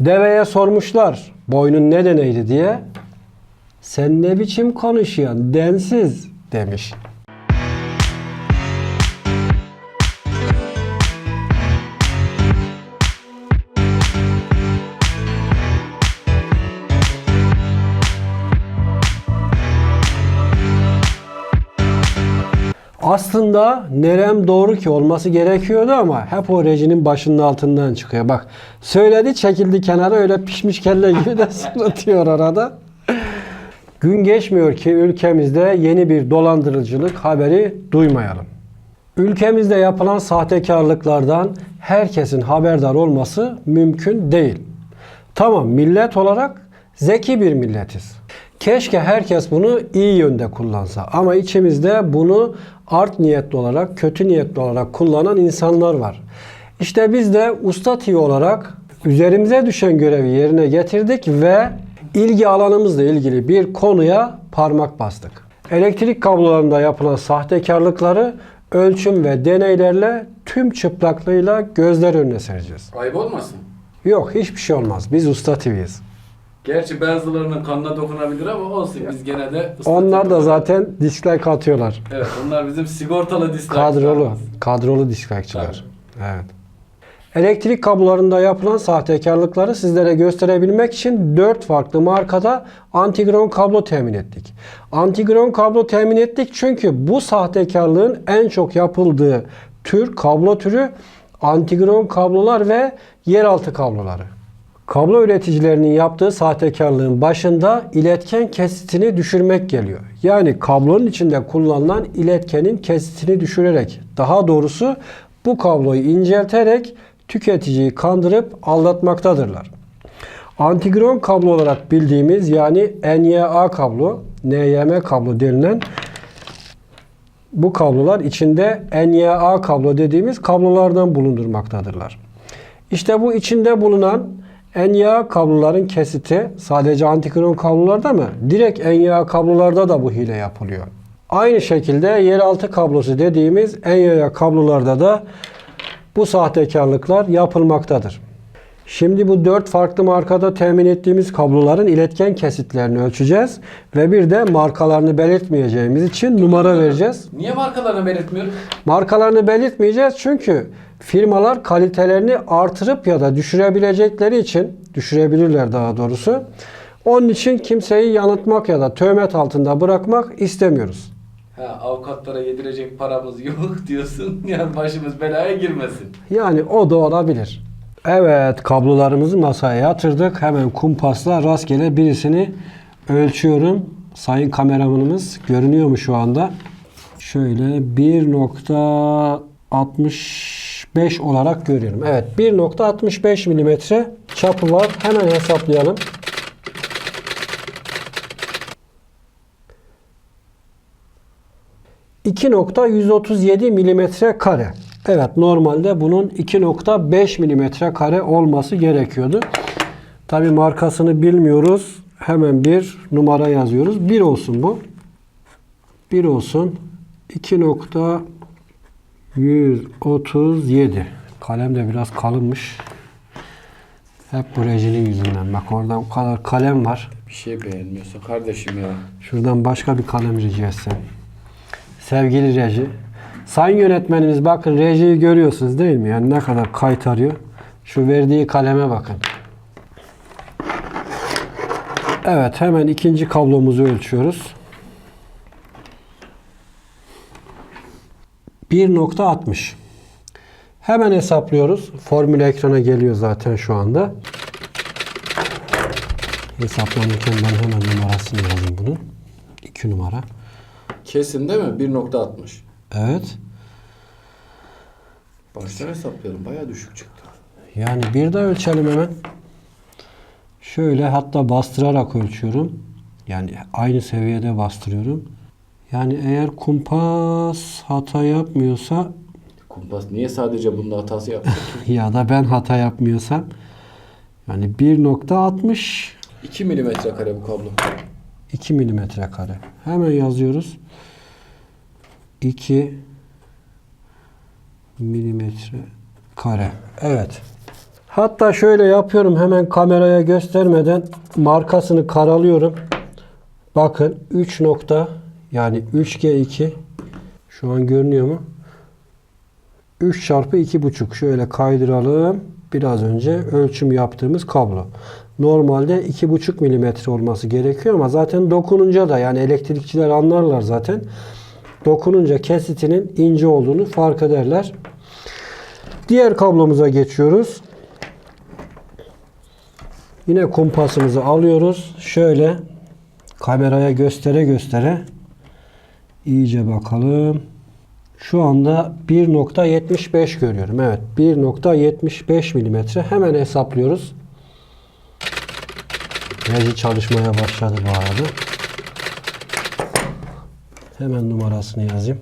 Deveye sormuşlar boynun ne deneydi diye. Sen ne biçim konuşuyorsun densiz demiş. Aslında nerem doğru ki olması gerekiyordu ama hep o rejinin başının altından çıkıyor. Bak söyledi çekildi kenara öyle pişmiş kelle gibi de sırıtıyor arada. Gün geçmiyor ki ülkemizde yeni bir dolandırıcılık haberi duymayalım. Ülkemizde yapılan sahtekarlıklardan herkesin haberdar olması mümkün değil. Tamam millet olarak zeki bir milletiz. Keşke herkes bunu iyi yönde kullansa. Ama içimizde bunu art niyetli olarak, kötü niyetli olarak kullanan insanlar var. İşte biz de usta TV olarak üzerimize düşen görevi yerine getirdik ve ilgi alanımızla ilgili bir konuya parmak bastık. Elektrik kablolarında yapılan sahtekarlıkları ölçüm ve deneylerle tüm çıplaklığıyla gözler önüne sereceğiz. Ayıp olmasın. Yok hiçbir şey olmaz. Biz usta TV'yiz. Gerçi bazılarının kanına dokunabilir ama olsun biz gene de. Onlar da zaten dislike atıyorlar. Evet onlar bizim sigortalı dislike. Kadrolu, kadrolu dislike'çiler. Evet. Elektrik kablolarında yapılan sahtekarlıkları sizlere gösterebilmek için 4 farklı markada antigron kablo temin ettik. Antigron kablo temin ettik çünkü bu sahtekarlığın en çok yapıldığı tür kablo türü antigron kablolar ve yeraltı kabloları. Kablo üreticilerinin yaptığı sahtekarlığın başında iletken kesitini düşürmek geliyor. Yani kablonun içinde kullanılan iletkenin kesitini düşürerek, daha doğrusu bu kabloyu incelterek tüketiciyi kandırıp aldatmaktadırlar. Antigron kablo olarak bildiğimiz yani NYA kablo, NYM kablo denilen bu kablolar içinde NYA kablo dediğimiz kablolardan bulundurmaktadırlar. İşte bu içinde bulunan NYA kabloların kesiti sadece antikron kablolarda mı? Direkt NYA kablolarda da bu hile yapılıyor. Aynı şekilde yeraltı kablosu dediğimiz NYA kablolarda da bu sahtekarlıklar yapılmaktadır. Şimdi bu dört farklı markada temin ettiğimiz kabloların iletken kesitlerini ölçeceğiz ve bir de markalarını belirtmeyeceğimiz için numara vereceğiz. Niye markalarını belirtmiyoruz? Markalarını belirtmeyeceğiz çünkü firmalar kalitelerini artırıp ya da düşürebilecekleri için düşürebilirler daha doğrusu. Onun için kimseyi yanıltmak ya da töhmet altında bırakmak istemiyoruz. Ha, avukatlara yedirecek paramız yok diyorsun. Yani başımız belaya girmesin. Yani o da olabilir. Evet kablolarımızı masaya yatırdık. Hemen kumpasla rastgele birisini ölçüyorum. Sayın kameramanımız görünüyor mu şu anda? Şöyle 1.65 olarak görüyorum. Evet 1.65 milimetre çapı var. Hemen hesaplayalım. ...2.137 milimetre kare. Evet normalde bunun 2.5 milimetre kare olması gerekiyordu. Tabi markasını bilmiyoruz. Hemen bir numara yazıyoruz. 1 olsun bu. 1 olsun. 2.137 Kalem de biraz kalınmış. Hep bu rejinin yüzünden. Bak orada o kadar kalem var. Bir şey beğenmiyorsa kardeşim ya. Şuradan başka bir kalem rica etsem. Sevgili reji. Sayın yönetmenimiz bakın rejiyi görüyorsunuz değil mi? Yani ne kadar kaytarıyor. Şu verdiği kaleme bakın. Evet hemen ikinci kablomuzu ölçüyoruz. 1.60 Hemen hesaplıyoruz. Formül ekrana geliyor zaten şu anda. Hesaplanırken ben hemen numarasını yazayım bunun. 2 numara. Kesin değil mi? 1.60. Evet. Baştan hesaplayalım. Baya düşük çıktı. Yani bir daha ölçelim hemen. Şöyle hatta bastırarak ölçüyorum. Yani aynı seviyede bastırıyorum. Yani eğer kumpas hata yapmıyorsa Kumpas niye sadece bunda hatası yaptı? ya da ben hata yapmıyorsam yani 1.60 2 milimetre kare bu kablo. 2 milimetre kare. Hemen yazıyoruz. 2 milimetre kare. Evet. Hatta şöyle yapıyorum hemen kameraya göstermeden markasını karalıyorum. Bakın 3 nokta yani 3G2 şu an görünüyor mu? 3 çarpı 2,5 şöyle kaydıralım. Biraz önce ölçüm yaptığımız kablo. Normalde 2,5 milimetre olması gerekiyor ama zaten dokununca da yani elektrikçiler anlarlar zaten. Dokununca kesitinin ince olduğunu fark ederler. Diğer kablomuza geçiyoruz. Yine kumpasımızı alıyoruz. Şöyle kameraya göstere göstere iyice bakalım. Şu anda 1.75 görüyorum. Evet 1.75 milimetre. Hemen hesaplıyoruz. Reji çalışmaya başladı bu arada. Hemen numarasını yazayım.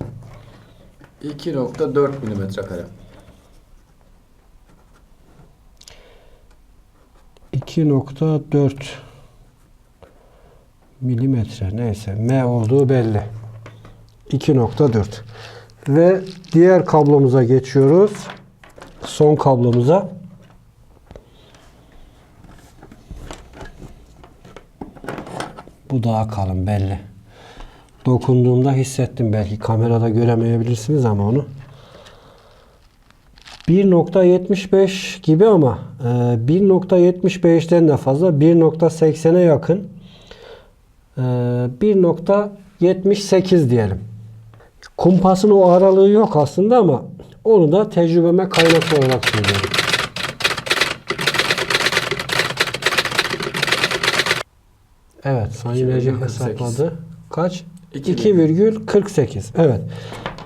2.4 milimetre kare. 2.4 milimetre neyse M olduğu belli. 2.4 ve diğer kablomuza geçiyoruz. Son kablomuza. Bu daha kalın belli. Dokunduğumda hissettim belki kamerada göremeyebilirsiniz ama onu. 1.75 gibi ama e, 1.75'ten de fazla 1.80'e yakın e, 1.78 diyelim. Kumpasın o aralığı yok aslında ama onu da tecrübeme kaynaklı olarak söylüyorum. Evet, Sayın Recep 2,48. hesapladı. Kaç? 2,48. 2,48. Evet.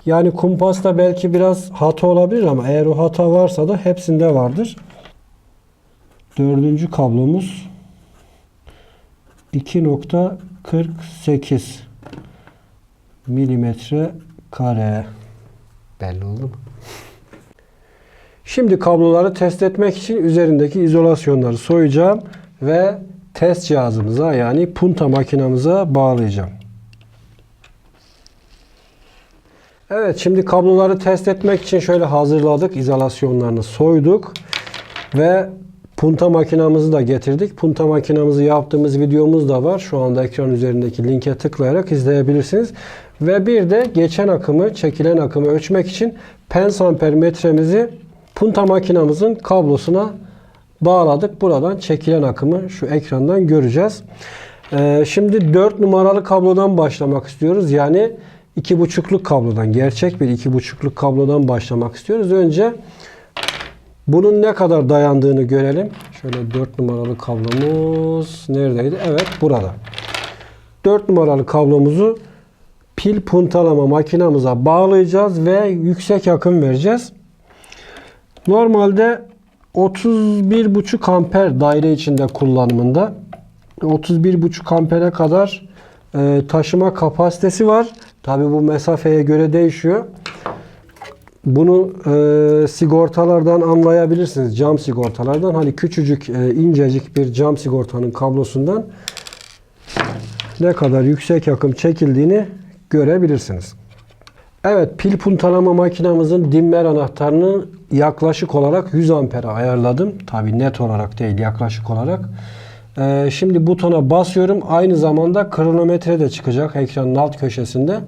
Yani kumpasta belki biraz hata olabilir ama eğer o hata varsa da hepsinde vardır. Dördüncü kablomuz 2.48 milimetre kare. Belli oldu mu? Şimdi kabloları test etmek için üzerindeki izolasyonları soyacağım ve test cihazımıza yani punta makinamıza bağlayacağım. Evet şimdi kabloları test etmek için şöyle hazırladık. izolasyonlarını soyduk. Ve punta makinamızı da getirdik. Punta makinamızı yaptığımız videomuz da var. Şu anda ekran üzerindeki linke tıklayarak izleyebilirsiniz. Ve bir de geçen akımı, çekilen akımı ölçmek için pens amper metremizi punta makinamızın kablosuna bağladık. Buradan çekilen akımı şu ekrandan göreceğiz. Ee, şimdi 4 numaralı kablodan başlamak istiyoruz. Yani 2.5'luk kablodan, gerçek bir 2.5'luk kablodan başlamak istiyoruz. Önce bunun ne kadar dayandığını görelim. Şöyle 4 numaralı kablomuz neredeydi? Evet burada. 4 numaralı kablomuzu pil puntalama makinamıza bağlayacağız ve yüksek akım vereceğiz. Normalde 31,5 amper daire içinde kullanımında 31,5 ampere kadar e, taşıma kapasitesi var. Tabi bu mesafeye göre değişiyor. Bunu e, sigortalardan anlayabilirsiniz. Cam sigortalardan. Hani küçücük, e, incecik bir cam sigortanın kablosundan ne kadar yüksek akım çekildiğini görebilirsiniz. Evet, pil puntalama makinamızın dimmer anahtarını yaklaşık olarak 100 ampere ayarladım. Tabi net olarak değil, yaklaşık olarak. Ee, şimdi butona basıyorum. Aynı zamanda kronometre de çıkacak ekranın alt köşesinde.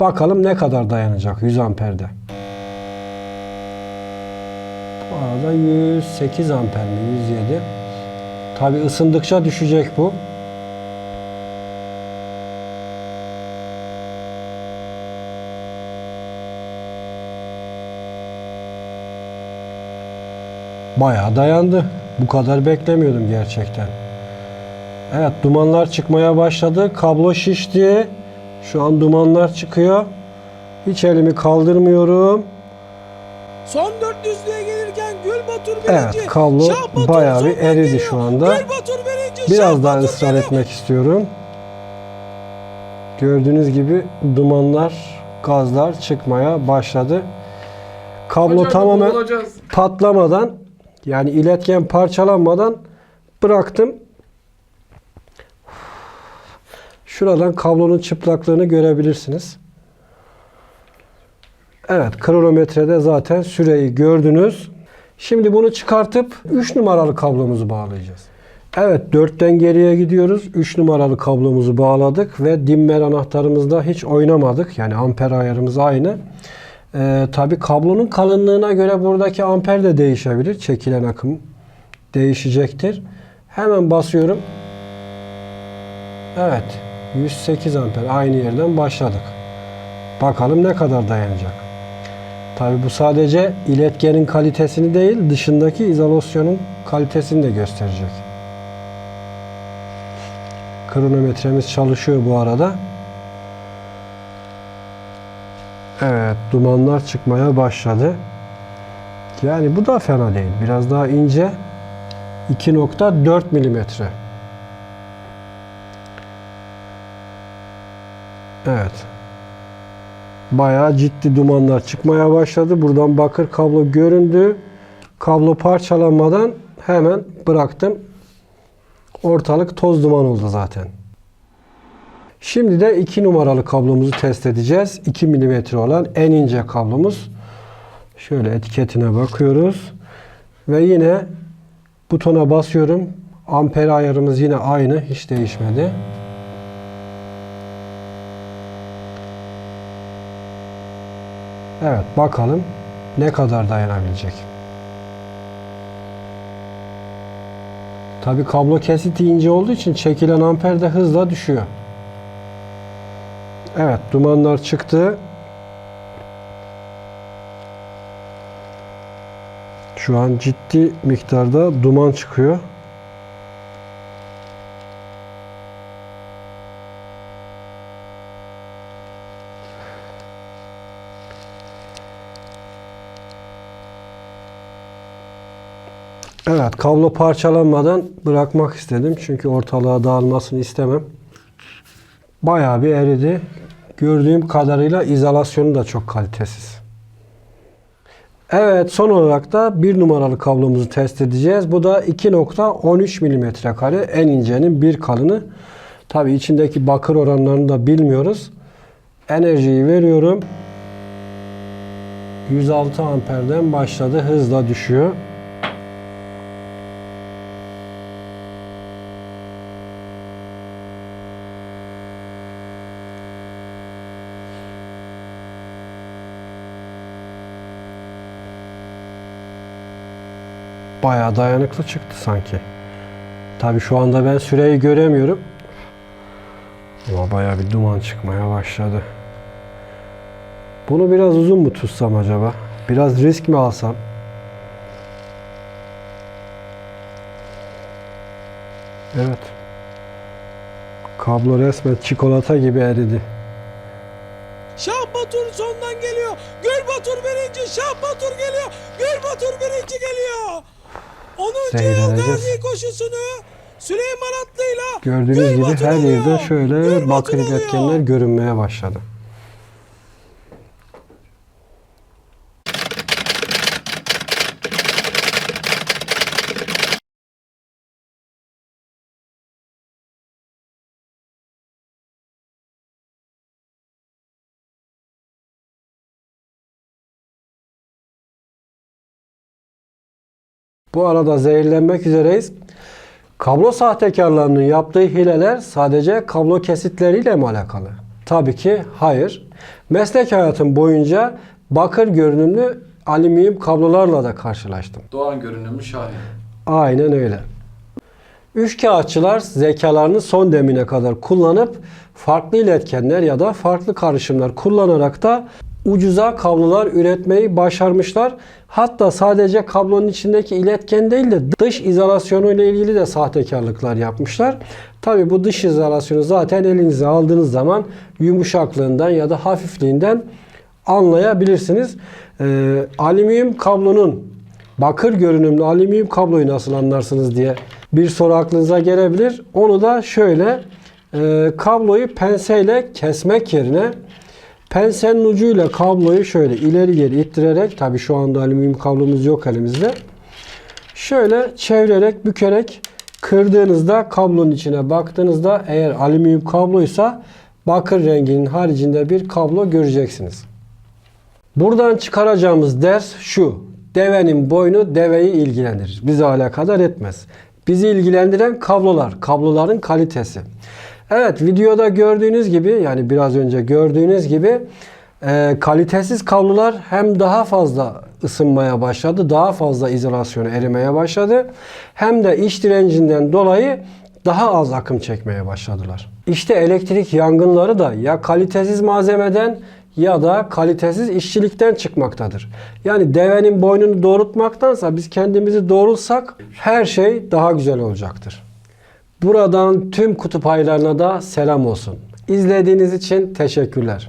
Bakalım ne kadar dayanacak 100 amperde. Bu arada 108 amper mi 107. Tabi ısındıkça düşecek bu. Bayağı dayandı. Bu kadar beklemiyordum gerçekten. Evet dumanlar çıkmaya başladı. Kablo şişti. Şu an dumanlar çıkıyor. Hiç elimi kaldırmıyorum. Son 400'lüğe gelirken Gülbatur birinci. Evet kablo Şah Batur bayağı bir eridi geliyor. şu anda. Gülbatur birinci. Biraz Şah daha ısrar geliyor. etmek istiyorum. Gördüğünüz gibi dumanlar, gazlar çıkmaya başladı. Kablo Hocam, tamamen olacağız. patlamadan yani iletken parçalanmadan bıraktım. Şuradan kablonun çıplaklığını görebilirsiniz. Evet kronometrede zaten süreyi gördünüz. Şimdi bunu çıkartıp 3 numaralı kablomuzu bağlayacağız. Evet 4'ten geriye gidiyoruz. 3 numaralı kablomuzu bağladık ve dimmer anahtarımızda hiç oynamadık. Yani amper ayarımız aynı. Ee, Tabi kablonun kalınlığına göre buradaki amper de değişebilir. Çekilen akım değişecektir. Hemen basıyorum. Evet 108 amper aynı yerden başladık. Bakalım ne kadar dayanacak. Tabi bu sadece iletkenin kalitesini değil dışındaki izolasyonun kalitesini de gösterecek. Kronometremiz çalışıyor bu arada. Dumanlar çıkmaya başladı. Yani bu da fena değil. Biraz daha ince. 2.4 milimetre. Evet. Bayağı ciddi dumanlar çıkmaya başladı. Buradan bakır kablo göründü. Kablo parçalanmadan hemen bıraktım. Ortalık toz duman oldu zaten. Şimdi de 2 numaralı kablomuzu test edeceğiz. 2 mm olan en ince kablomuz. Şöyle etiketine bakıyoruz. Ve yine butona basıyorum. Amper ayarımız yine aynı. Hiç değişmedi. Evet bakalım ne kadar dayanabilecek. Tabi kablo kesiti ince olduğu için çekilen amper de hızla düşüyor. Evet dumanlar çıktı. Şu an ciddi miktarda duman çıkıyor. Evet kablo parçalanmadan bırakmak istedim. Çünkü ortalığa dağılmasını istemem. Bayağı bir eridi. Gördüğüm kadarıyla izolasyonu da çok kalitesiz. Evet son olarak da bir numaralı kablomuzu test edeceğiz. Bu da 2.13 mm kare en incenin bir kalını. Tabi içindeki bakır oranlarını da bilmiyoruz. Enerjiyi veriyorum. 106 amperden başladı. Hızla düşüyor. Bayağı dayanıklı çıktı sanki. Tabi şu anda ben süreyi göremiyorum. Ama bayağı bir duman çıkmaya başladı. Bunu biraz uzun mu tutsam acaba? Biraz risk mi alsam? Evet. Kablo resmen çikolata gibi eridi. Şah Batur sondan geliyor. Gül Batur birinci. Şah Batur geliyor. Gül Batur birinci geliyor. 10. yıl gazi koşusunu Süleyman Atlı'yla Gördüğünüz gibi her yerde şöyle bakır alıyor. görünmeye başladı. Bu arada zehirlenmek üzereyiz. Kablo sahtekarlarının yaptığı hileler sadece kablo kesitleriyle mi alakalı? Tabii ki hayır. Meslek hayatım boyunca bakır görünümlü alüminyum kablolarla da karşılaştım. Doğan görünümü şahin. Aynen öyle. Üçkağıtçılar zekalarını son demine kadar kullanıp farklı iletkenler ya da farklı karışımlar kullanarak da ucuza kablolar üretmeyi başarmışlar. Hatta sadece kablonun içindeki iletken değil de dış izolasyonu ile ilgili de sahtekarlıklar yapmışlar. Tabi bu dış izolasyonu zaten elinize aldığınız zaman yumuşaklığından ya da hafifliğinden anlayabilirsiniz. Ee, alüminyum kablonun bakır görünümlü alüminyum kabloyu nasıl anlarsınız diye bir soru aklınıza gelebilir. Onu da şöyle e, kabloyu penseyle kesmek yerine pensenin ucuyla kabloyu şöyle ileri geri ittirerek tabi şu anda alüminyum kablomuz yok elimizde. Şöyle çevirerek bükerek kırdığınızda kablonun içine baktığınızda eğer alüminyum kabloysa bakır renginin haricinde bir kablo göreceksiniz. Buradan çıkaracağımız ders şu. Devenin boynu deveyi ilgilendirir. Bizi alakadar etmez. Bizi ilgilendiren kablolar, kabloların kalitesi. Evet videoda gördüğünüz gibi yani biraz önce gördüğünüz gibi e, kalitesiz kablolar hem daha fazla ısınmaya başladı, daha fazla izolasyonu erimeye başladı. Hem de iç direncinden dolayı daha az akım çekmeye başladılar. İşte elektrik yangınları da ya kalitesiz malzemeden ya da kalitesiz işçilikten çıkmaktadır. Yani devenin boynunu doğrultmaktansa biz kendimizi doğrultsak her şey daha güzel olacaktır. Buradan tüm kutup aylarına da selam olsun. İzlediğiniz için teşekkürler.